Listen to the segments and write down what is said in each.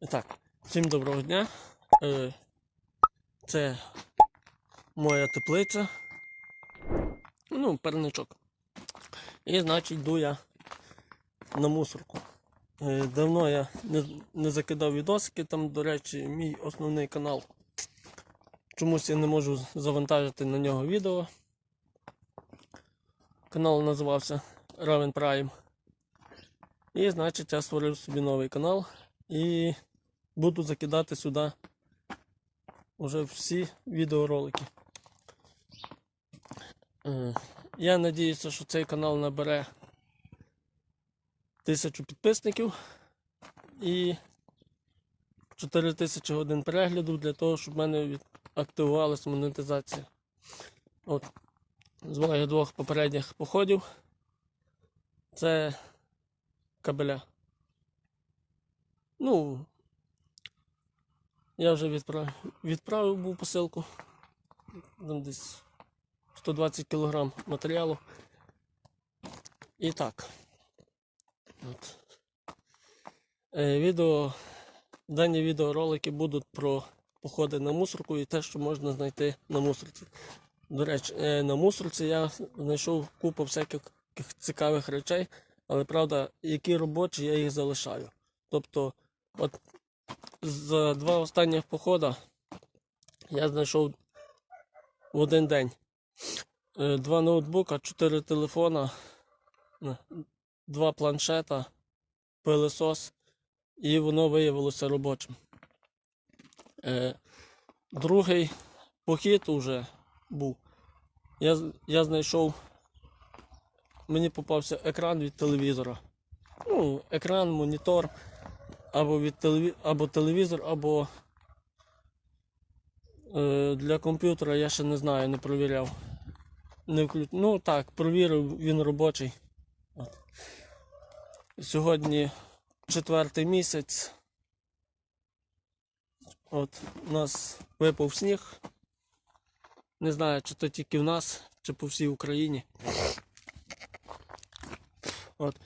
Так, всім доброго дня. Е, Це моя теплиця. Ну, парничок. І значить йду я на мусорку. Е, Давно я не, не закидав відосики, там, до речі, мій основний канал. Чомусь я не можу завантажити на нього відео. Канал називався Raven Prime. І значить я створив собі новий канал і буду закидати сюди вже всі відеоролики. Я надіюся, що цей канал набере тисячу підписників і 4000 годин перегляду для того, щоб в мене активувалася монетизація. От. З моїх двох попередніх походів це кабеля. Ну, я вже відправив, відправив був посилку. Там десь 120 кг матеріалу. І так. От. Е, відео, дані відеоролики будуть про походи на мусорку і те, що можна знайти на мусорці. До речі, е, на мусорці я знайшов купу всяких цікавих речей, але правда, які робочі, я їх залишаю. Тобто, от за два останніх походи я знайшов в один день е, два ноутбука, чотири телефона, е, два планшета, пилесос, і воно виявилося робочим. Е, Другий похід уже був. Я, я знайшов, мені попався екран від телевізора. Ну, екран, монітор, або від телеві... або телевізор, або е, для комп'ютера я ще не знаю, не провіряв. Не вклю... Ну так, провірив, він робочий. От. Сьогодні четвертий місяць. От у нас випав сніг. Не знаю, чи то тільки в нас, чи по всій Україні. От.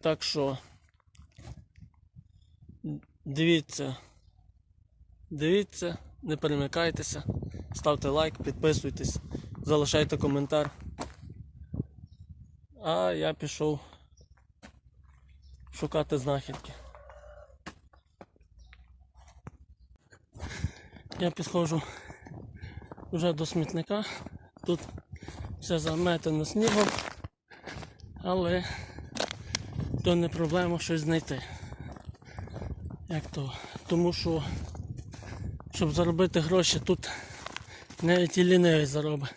Так що дивіться, дивіться, не перемикайтеся, ставте лайк, підписуйтесь, залишайте коментар. А я пішов шукати знахідки. Я підходжу вже до смітника. Тут все заметено снігом, але то не проблема щось знайти. Як то? Тому що, щоб заробити гроші, тут навіть і лінивий заробить.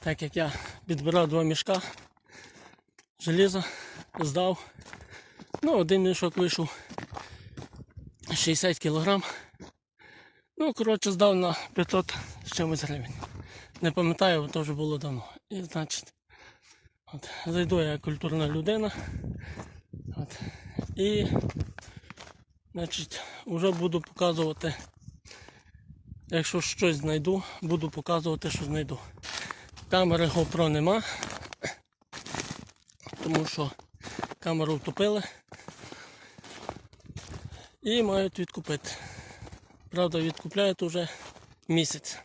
Так як я підбирав два мішка желіза, здав. Ну, один мішок вийшов 60 кілограм. Ну, коротше, здав на 500 з чимось гривень. Не пам'ятаю, бо то вже було давно. І значить, от, зайду я культурна людина. І значить, вже буду показувати, якщо щось знайду, буду показувати, що знайду. Камери GoPro нема, тому що камеру втопили і мають відкупити. Правда, відкупляють уже місяць.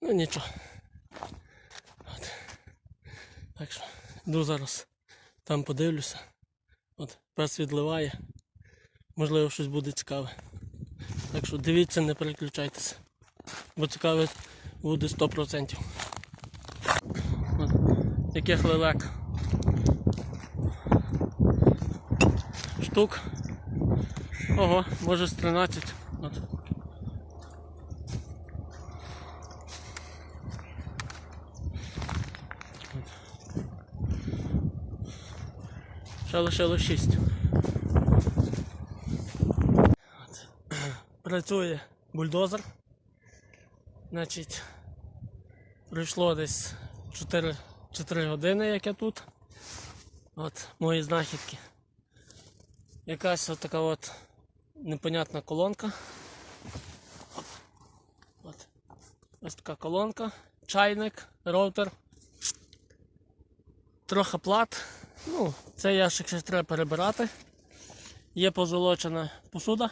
Ну нічого. От. Так що йду зараз там подивлюся. Пес відливає. Можливо, щось буде цікаве. Так що дивіться, не переключайтеся. Бо цікаве буде 100%. От, яких лелек. Штук. Ого, може з 13. От. Ще лишило 6. От. Працює бульдозер. Значить, пройшло десь 4, 4 години, як я тут. От мої знахідки. Якась от така от непонятна колонка. От. Ось така колонка, чайник, роутер. Трохи плат Ну, цей ящик ще треба перебирати. Є позолочена посуда.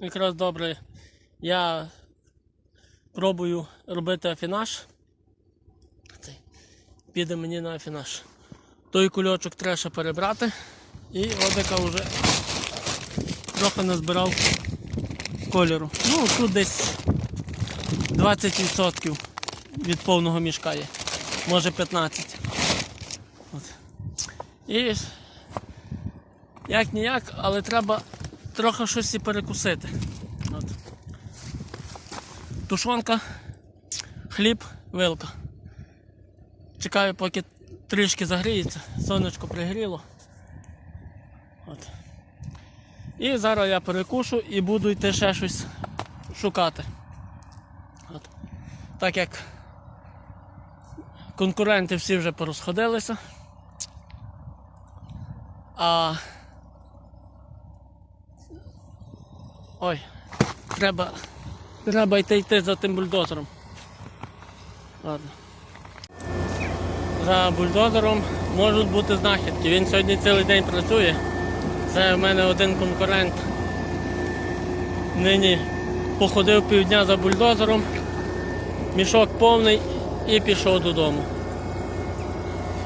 Якраз добре. Я пробую робити афінаж. Піде мені на афінаж. Той кульочок треба ще перебрати. І одика вже трохи назбирав кольору. Ну, тут десь 20% від повного мішка є. Може 15. І як ніяк, але треба трохи щось і перекусити. От. Тушонка, хліб, вилка. Чекаю, поки трішки загріється, сонечко пригріло. От. І зараз я перекушу і буду йти ще щось шукати. От. Так як конкуренти всі вже порозходилися. А ой, треба, треба йти йти за тим бульдозером. Ладно. За бульдозером можуть бути знахідки. Він сьогодні цілий день працює. Це в мене один конкурент. Нині походив півдня за бульдозером, мішок повний і пішов додому.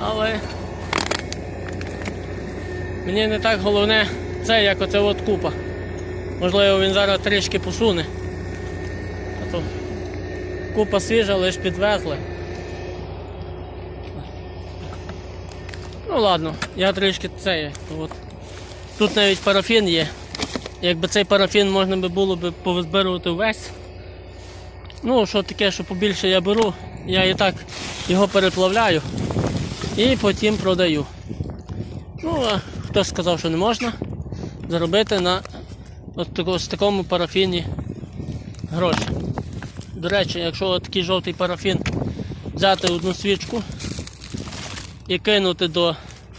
Але мені не так головне це, як оце от купа. Можливо, він зараз трішки посуне. А то купа свіжа, лише підвезли. Ну ладно, я трішки це. От. Тут навіть парафін є. Якби цей парафін можна би було б повизбирувати весь. Ну, що таке, що побільше я беру, я і так його переплавляю і потім продаю. Ну, а хтось сказав, що не можна заробити на от тако- такому парафіні гроші. До речі, якщо такий жовтий парафін взяти одну свічку і кинути до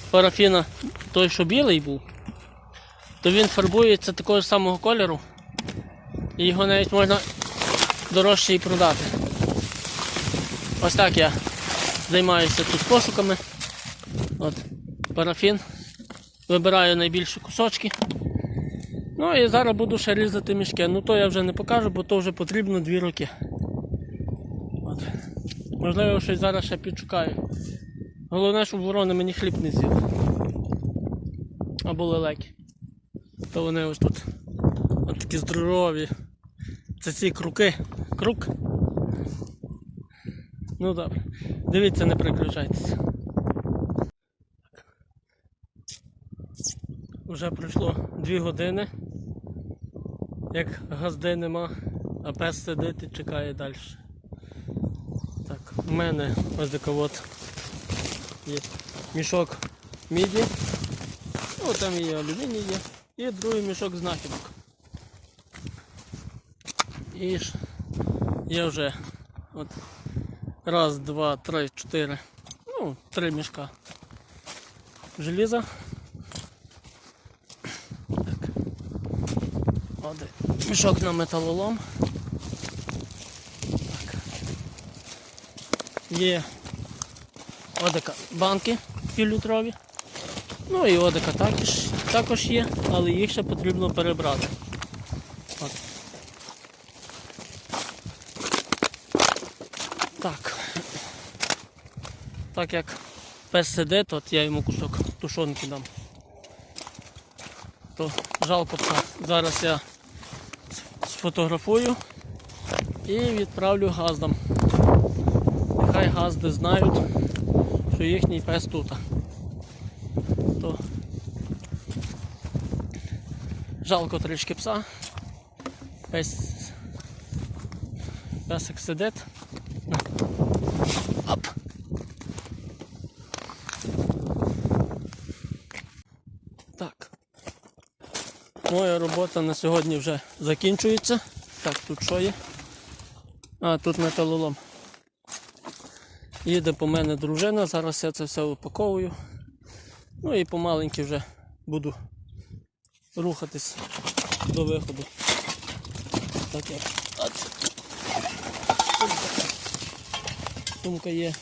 парафіна той, що білий був, то він фарбується такого самого кольору і його навіть можна дорожче і продати. Ось так я займаюся тут пошуками. От, парафін. Вибираю найбільші кусочки. Ну і зараз буду ще різати мішки. Ну то я вже не покажу, бо то вже потрібно 2 роки. От. Можливо, щось зараз ще підшукаю. Головне, щоб ворони мені хліб не з'їли. Або лелеки. То вони ось тут. От такі здорові. Це ці круки. Крук. Ну добре. Дивіться, не переключайтеся. Вже пройшло 2 години. Як газди нема, а пес сидить і чекає далі. Так, у мене ось така от є мішок міді. Ну, там і алюміній є. І другий мішок знахідок. І ж є вже от раз, два, три, чотири. Ну, три мішка. Желіза. Один мішок на металолом. Так. Є одика банки півлітрові. Ну і одика також, також є, але їх ще потрібно перебрати. От. Так. Так як пес сидить, от я йому кусок тушонки дам. То жалко пса. Зараз я сфотографую і відправлю газдам. Нехай газди знають, що їхній пес тут. То жалко трішки пса. Пес песик сидить. На. Оп. Так. Моя робота на сьогодні вже закінчується. Так, тут що є? А, тут металолом. Їде по мене дружина, зараз я це все упаковую. Ну і помаленьки вже буду рухатись до виходу. Так як. Сумка є.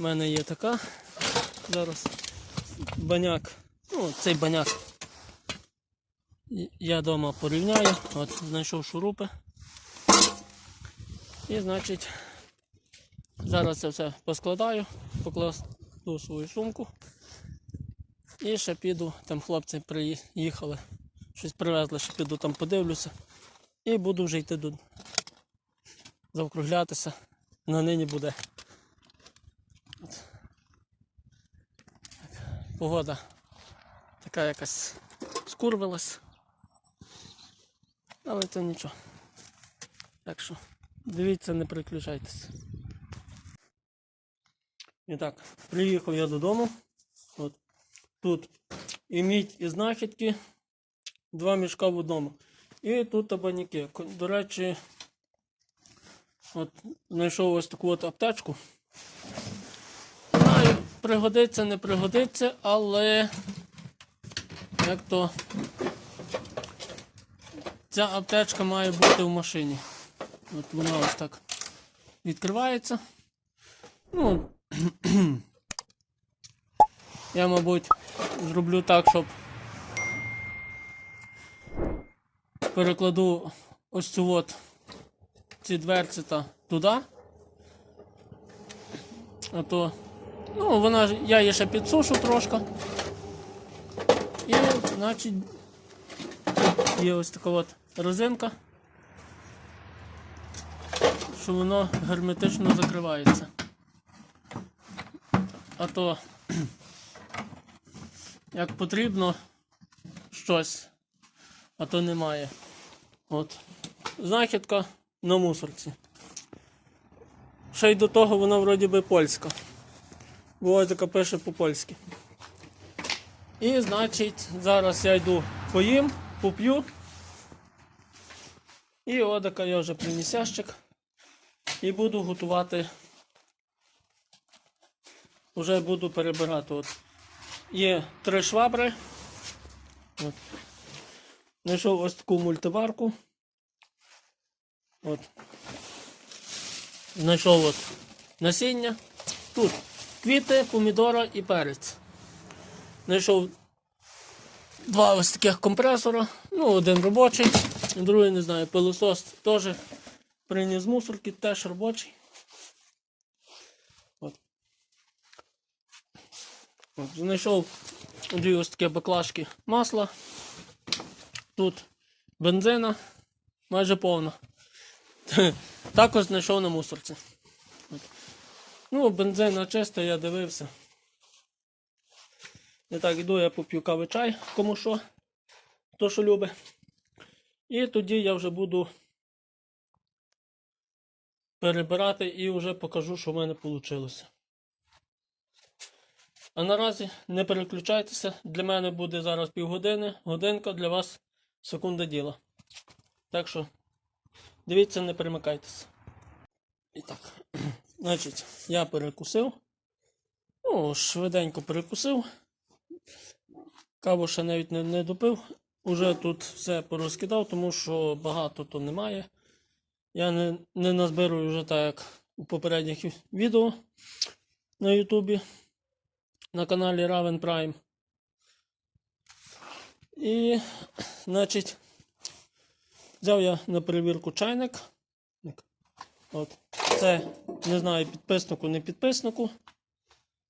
У мене є така. зараз баняк. Ну, цей баняк. Я вдома порівняю. От знайшов шурупи. І значить, зараз це все поскладаю, покладу свою сумку. І ще піду, там хлопці приїхали, щось привезли, ще піду там подивлюся. І буду вже йти до заокруглятися. На нині буде. От. Погода така якась скурвилась. Але це нічого. Так що дивіться, не переключайтеся. І так, приїхав я додому. От. Тут і мідь, і знахідки. Два мішка в одному. І тут табаніки. До речі, от знайшов ось таку от аптечку. Знаю, пригодиться, не пригодиться, але як то ця аптечка має бути в машині. От вона ось так відкривається. Ну, я, мабуть, зроблю так, щоб перекладу ось цю от ці дверці та туди. А то, ну, вона я її ще підсушу трошки. І, значить, є ось така от резинка, що воно герметично закривається. А то, як потрібно щось, а то немає. От. Знахідка на мусорці. Ще й до того вона вроді би польська. Ось така пише по-польськи. І значить, зараз я йду поїм, поп'ю. І отака я вже приніс ящик. І буду готувати. Уже буду перебирати. От. Є три швабри. От. Знайшов ось таку мультиварку. От. Знайшов от насіння. Тут квіти, помідора і перець. Знайшов два ось таких компресора. Ну, один робочий, другий, не знаю, пилосос теж приніс мусорки, теж робочий. От. От, знайшов дві ось такі баклажки масла. Тут бензина майже повна. Також знайшов на мусорці. От. Ну, бензина чиста, я дивився. І так, іду, я поп'ю кави чай, кому що, хто що любить. І тоді я вже буду перебирати і вже покажу, що в мене вийшло. А наразі не переключайтеся. Для мене буде зараз півгодини, годинка, для вас секунда діла. Так що дивіться, не перемикайтеся. І так, значить, я перекусив. Ну, швиденько перекусив. Каву ще навіть не, не допив. Уже тут все порозкидав, тому що багато то немає. Я не, не назбирую вже так, як у попередніх відео на Ютубі на каналі Raven Prime. І, значить, взяв я на перевірку чайник. От. Це, не знаю, підписнику, не підписнику.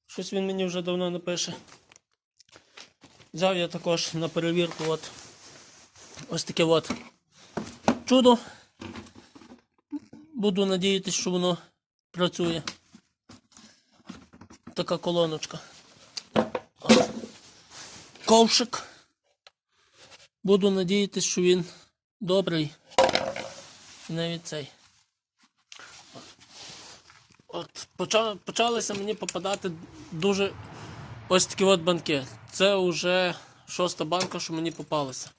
Щось він мені вже давно не пише. Взяв я також на перевірку от ось таке от чудо. Буду надіятися, що воно працює. Така колоночка. Ковшик. Буду надіятися, що він добрий. Навіть цей. От почалися мені попадати дуже ось такі от банки. Це вже шоста банка, що мені попалася.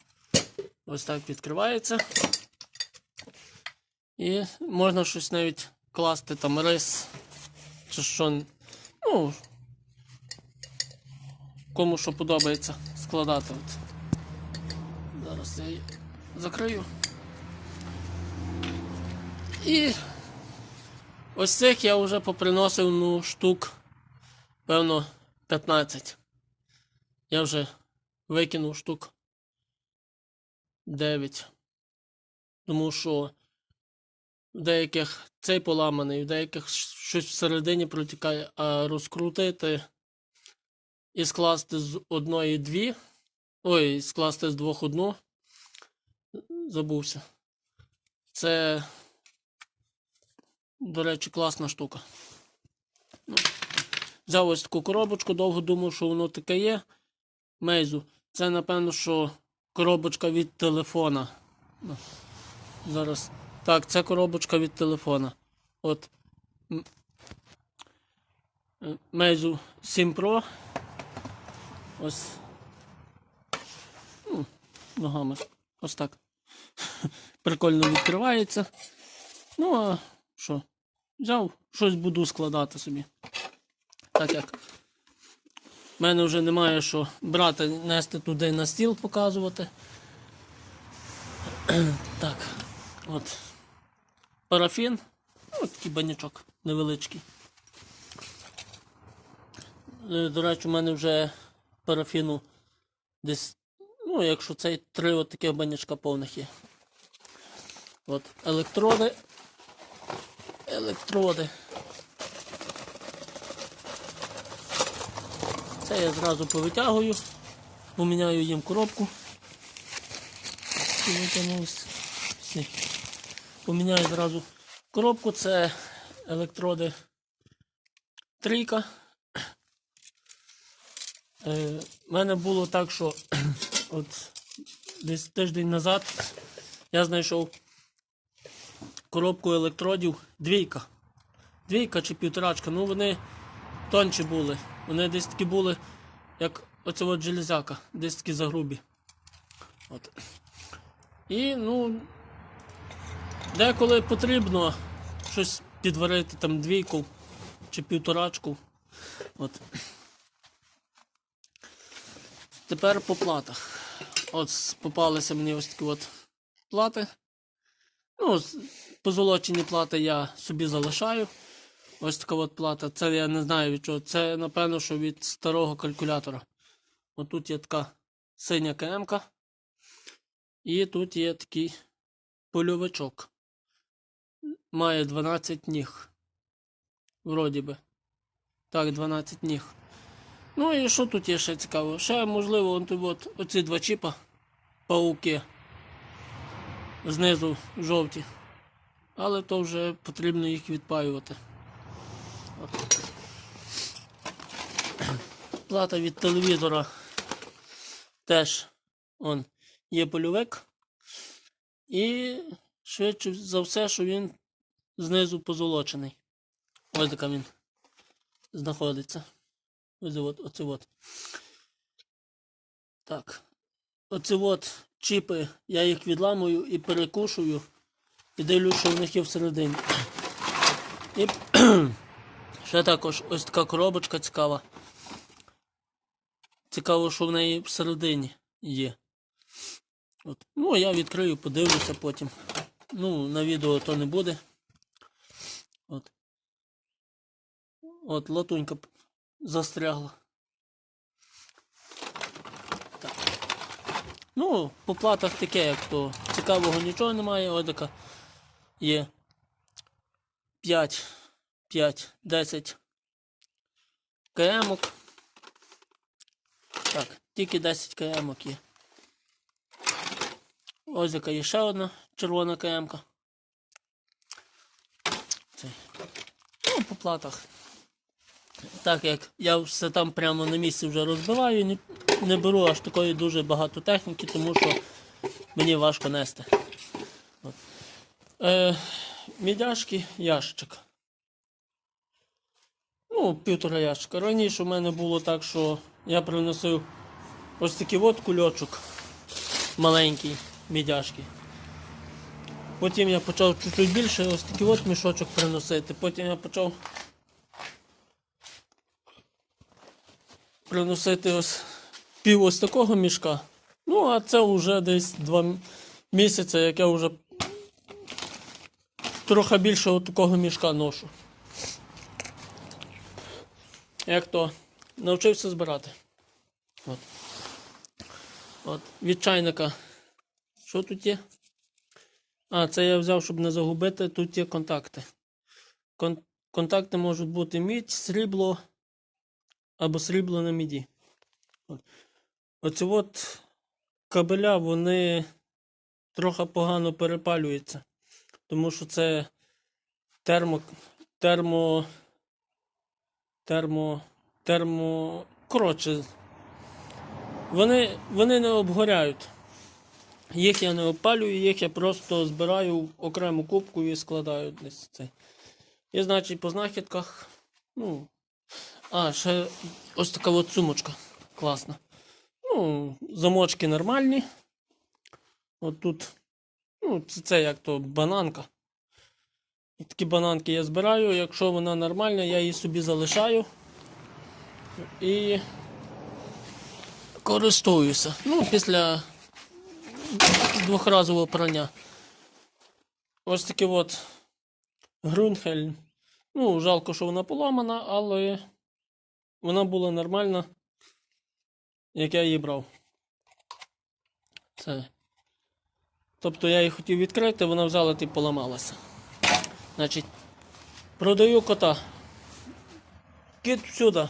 Ось так відкривається. І можна щось навіть класти там рис. Чи що. Ну, кому що подобається складати. От. Зараз я її закрию. І ось цих я вже поприносив ну, штук, певно, 15. Я вже викинув штук 9. Тому що в деяких цей поламаний, в деяких щось всередині протікає, а розкрутити і скласти з одної дві. Ой, скласти з двох одну. Забувся. Це, до речі, класна штука. Взяв ось таку коробочку, довго думав, що воно таке є. Мейзу. Це, напевно, що коробочка від телефона. Ну, Зараз. Так, це коробочка від телефона. От. Meizu 7 Pro. Ось. Ну, ногами. Ось так. Прикольно відкривається. Ну, а що? Взяв, щось буду складати собі. Так як в мене вже немає що брати, нести туди на стіл показувати. Так, от. Парафін. Ось такий банячок невеличкий. Е, До речі, у мене вже парафіну десь, ну, якщо цей три от таких банячка повних є. От, електроди. Електроди. Це я зразу повитягую, поміняю їм коробку. Поміняю зразу коробку, це електроди трійка. Е, У мене було так, що от десь тиждень назад я знайшов коробку електродів двійка. Двійка чи півторачка. Ну вони тонші були. Вони десь такі були, як оце от железяка, десь такі загрубі. От. І ну, деколи потрібно щось підварити, там двійку чи півторачку. От. Тепер по платах. От попалися мені ось такі от плати. Ну, позолочені плати я собі залишаю. Ось така от плата. Це я не знаю від чого. Це, напевно, що від старого калькулятора. От тут є така синя КМ. І тут є такий польовичок. Має 12 ніг. Вроді би. Так, 12 ніг. Ну і що тут є ще цікаво? Ще, можливо, он тут от, оці два чіпа, пауки. Знизу жовті. Але то вже потрібно їх відпаювати. Плата від телевізора теж он, є польовик. І швидше за все, що він знизу позолочений. Ось така він знаходиться. Ось от, оце от. Так. Оце от чіпи, я їх відламую і перекушую. І дивлюсь, що в них є всередині. І ще також ось така коробочка цікава. Цікаво, що в неї всередині є. От. Ну, я відкрию, подивлюся потім. Ну, на відео то не буде. От. От латунька застрягла. Так. Ну, по платах таке, як то цікавого нічого немає, ось така є 5, 5, 10 КМок. Так, тільки 10 КМок є. Ось яка є ще одна червона. Цей. Ну, по платах. Так як я все там прямо на місці вже розбиваю, не, не беру аж такої дуже багато техніки, тому що мені важко нести. Е, мідяшки, ящик. Ну, півтора ящика. Раніше в мене було так, що я приносив ось такий от кульочок маленький, мідяшки. Потім я почав чуть-чуть більше ось такий от мішочок приносити. Потім я почав приносити ось пів ось такого мішка. Ну, а це вже десь два місяці, як я вже трохи більше от такого мішка ношу. Як то навчився збирати. От. От. Від чайника. Що тут є? А, це я взяв, щоб не загубити. Тут є контакти. Кон- контакти можуть бути мідь, срібло або срібло на міді. От. Оці от кабеля, вони трохи погано перепалюються. Тому що це термо. термо. Термо. термо. Коротше. Вони, вони не обгоряють. Їх я не опалюю, їх я просто збираю в окрему кубку і складаю десь цей. І значить по знахідках. Ну. А, ще ось така от сумочка. Класна. Ну, замочки нормальні. От тут. Ну, це, це як то бананка. Такі бананки я збираю. Якщо вона нормальна, я її собі залишаю. І користуюся. Ну, після двохразового прання. Ось такі от Грунхельм. Ну, жалко, що вона поламана, але вона була нормальна, як я її брав. Це. Тобто я її хотів відкрити, вона взяла і поламалася. Значить, продаю кота. Кіт всюди.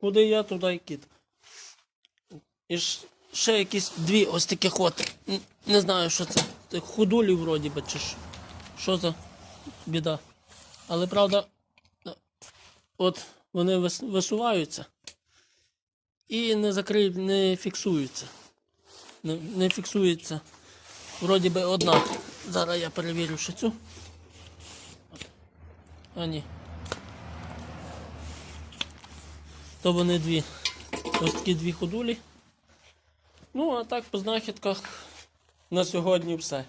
Куди я, туди і кіт. І ще якісь дві ось таких от. Не знаю, що це. Худулі вроді би, чи що. За біда. Але правда, от вони вис- висуваються і не закриють, не фіксуються. Не, не фіксується. Вроді би одна. Зараз я перевірю ще цю. А ні. То вони дві. Ось такі дві ходулі. Ну, а так по знахідках на сьогодні все.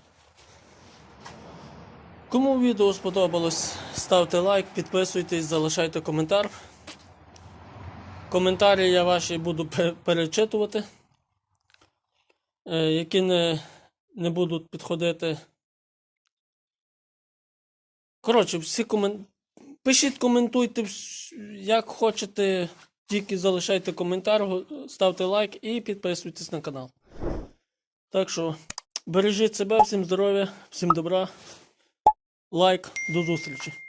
Кому відео сподобалось, ставте лайк, підписуйтесь, залишайте коментар. Коментарі я ваші буду перечитувати. Е, які не, не будуть підходити. Коротше, всі комен... пишіть, коментуйте, як хочете, тільки залишайте коментар, ставте лайк і підписуйтесь на канал. Так що бережіть себе, всім здоров'я, всім добра. Лайк, до зустрічі.